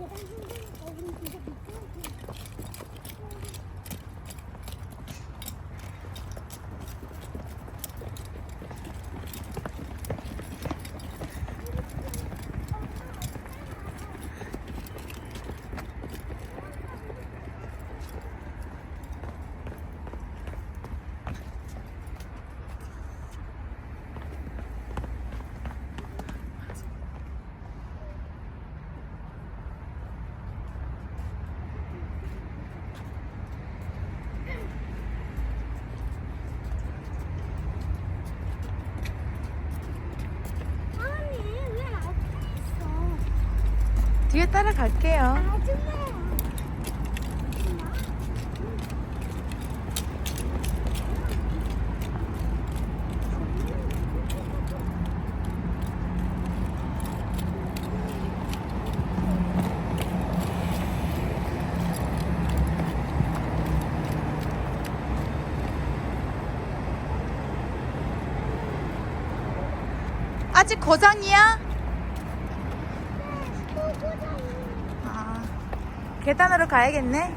Yeah. 뒤에 따라갈게요. 아직 고장이야? 또 고장이. 아, 계단으로 가야겠네.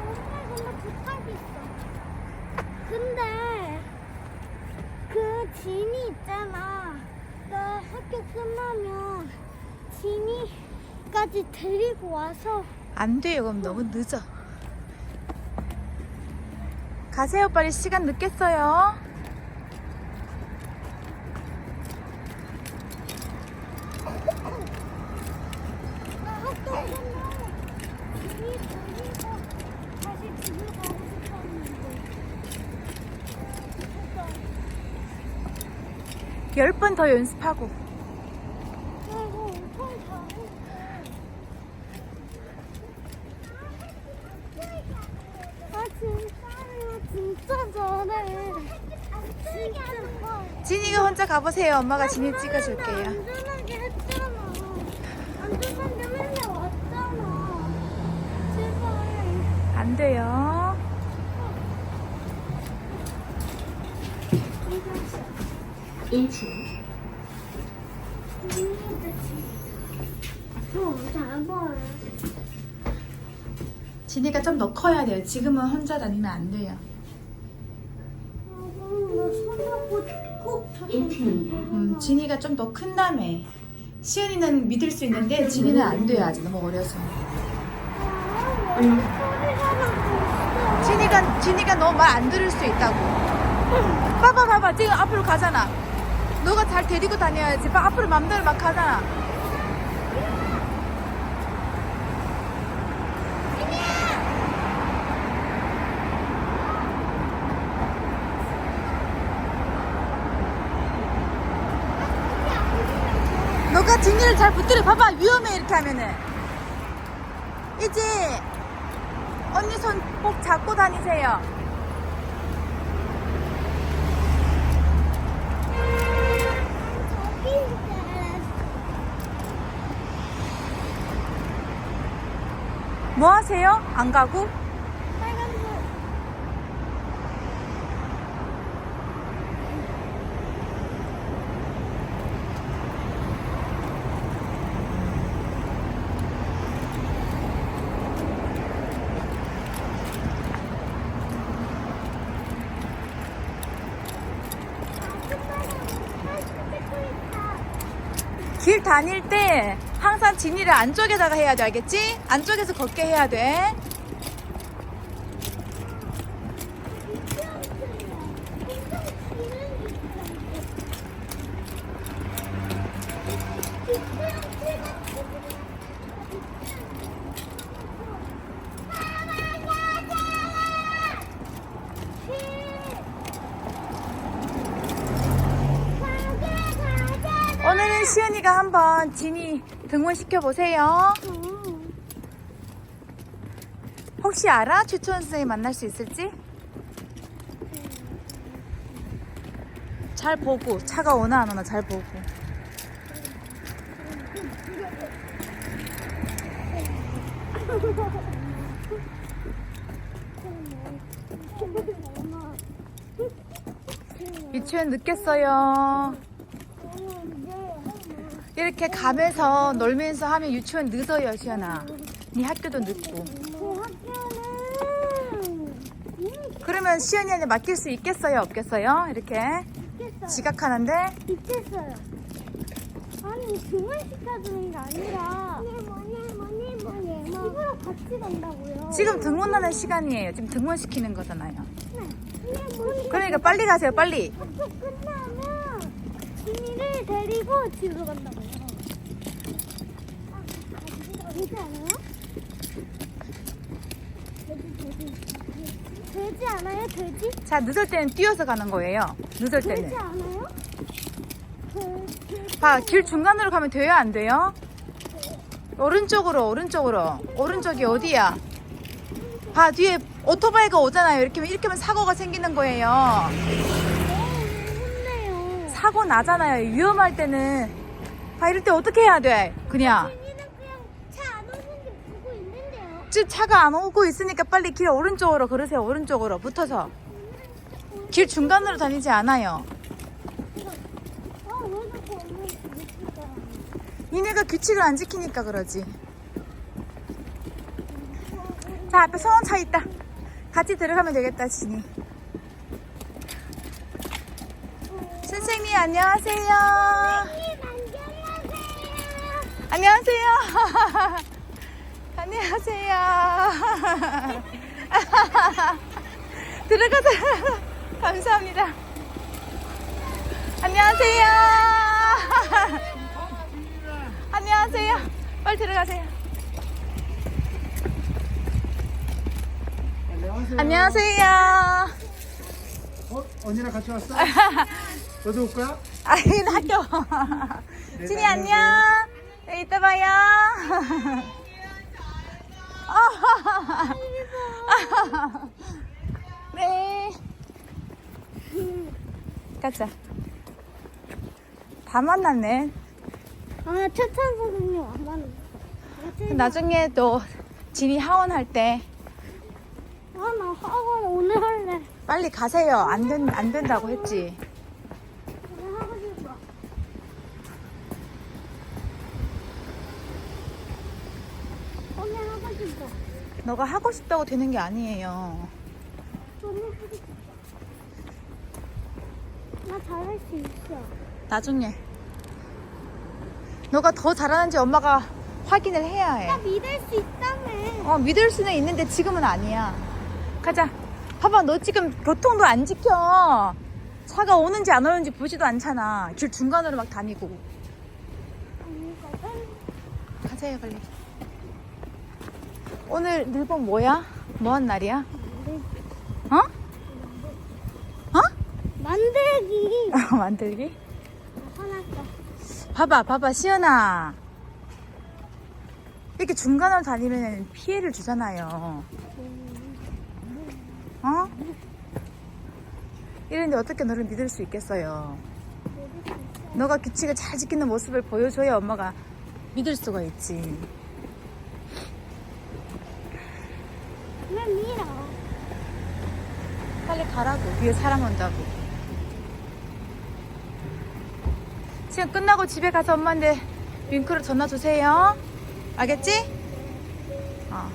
엄마 근데 부탁 있어. 근데 그 진이 있잖아. 나 학교 끝나면 진이까지 데리고 와서 안 돼요. 그럼 너무 늦어. 가세요. 빨리 시간 늦겠어요. 나 학교 끝나면 진이 데리고 다시 집에 가고 싶었는데. 열 번 더 연습하고 엄청 잘했어. 아 진짜요 진짜 잘해 진짜 진이 가보세요. 엄마가 진이 찍어줄게요. 안전하게 했잖아 안전하게 맨날 왔잖아 제발 안 돼요. 보여 진이가 좀 더 커야 돼요. 지금은 혼자 다니면 안 돼요. 꼭 음, 진이가 좀 더 큰 다음에. 시은이는 믿을 수 있는데 진이는 안 돼요. 아직 너무 어려서. 진이가 진이가 너무 말안 들을 수 있다고. 봐봐 봐봐 지금 앞으로 가잖아. 너가 잘 데리고 다녀야지. 봐, 앞으로 맘대로 막 가잖아. 너가 진이를 잘 붙들어 봐봐 위험해 이렇게 하면은 이제 언니 손 꼭 잡고 다니세요 뭐 하세요? 안 가고? 길 다닐 때 항상 진이를 안쪽에다가 해야 돼 알겠지? 안쪽에서 걷게 해야 돼 시은이가 한번 진이 등원시켜 보세요. 어. 혹시 알아? 최초원 선생님 만날 수 있을지? 잘 보고 차가 오나 안 오나 잘 보고. 유치원 늦겠어요. 이렇게 가면서 놀면서 하면 유치원 늦어요, 시연아. 네 학교도 늦고. 그러면 시연이한테 맡길 수 있겠어요, 없겠어요? 이렇게 지각하는데 미쳤어요. 아니 등원 시켜주는 게 아니라 이거랑 같이 간다고요. 지금 등원하는 시간이에요. 지금 등원시키는 거잖아요. 그러니까 그러니까 빨리 가세요, 빨리. 학교 끝나면 지미를 데리고 집으로 간다고요. 아, 되지 않아요? 돼지 않아요? 돼지? 자, 늦을 때는 뛰어서 가는 거예요. 늦을 되지 때는. 않아요? 돼- 봐, 길 중간으로 가면 돼요, 안 돼요? 오른쪽으로, 오른쪽으로. 오른쪽이 어디야? 봐, 뒤에 오토바이가 오잖아요. 이렇게 하면, 이렇게 하면 사고가 생기는 거예요. 어, 혼내요. 사고 나잖아요. 위험할 때는. 봐, 이럴 때 어떻게 해야 돼? 그냥. 지금 차가 안 오고 있으니까 빨리 길 오른쪽으로 걸으세요. 오른쪽으로 붙어서. 길 중간으로 다니지 않아요. 니네가 규칙을 안 지키니까 그러지. 자, 앞에 소원차 있다. 같이 들어가면 되겠다, 진이. 선생님, 안녕하세요. 안녕하세요. 안녕하세요. 들어가자. 감사합니다. 안녕하세요. 안녕하세요. 빨리 들어가세요. 안녕하세요. 안녕하세요. 어? 언니랑 같이 왔어? 너도 올 거야? 아이, 학교. 진이 안녕. 네, 이따 봐요. 네. 가자. 다 만났네. 아, 최찬 선생님 안 만났어. 나중에 또 진이 하원 할 때 아, 나 학원 오늘 할래. 빨리 가세요. 안, 된, 안 된다고 했지. 오늘 하고 싶어. 오늘 너가 하고 싶다고 되는 게 아니에요. 오늘 하고 싶어. 나 잘할 수 있어. 나중에. 너가 더 잘하는지 엄마가 확인을 해야 해. 나 믿을 수 있다며. 어, 믿을 수는 있는데 지금은 아니야. 가자. 봐봐, 너 지금 교통도 안 지켜. 차가 오는지 안 오는지 보지도 않잖아. 길 중간으로 막 다니고. 가세요, 빨리. 오늘 늘봉 뭐야? 뭐한 날이야? 어? 어? 만들기. 만들기? 봐봐, 봐봐, 시연아. 이렇게 중간으로 다니면 피해를 주잖아요. 어? 이런데 어떻게 너를 믿을 수 있겠어요? 너가 규칙을 잘 지키는 모습을 보여줘야 엄마가 믿을 수가 있지. 밀어? 빨리 가라고. 뒤에 사람 온다고. 지금 끝나고 집에 가서 엄마한테 윙크로 전화 주세요. 알겠지? 어.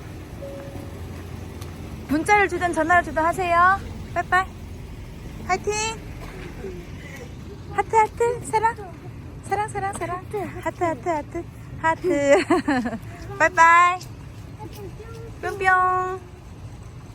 문자를 주든 전화를 주든 하세요. 빠이빠이. 화이팅! 하트, 하트, 사랑. 사랑, 사랑, 사랑. 하트, 하트, 하트. 하트. 빠이빠이. 뿅뿅.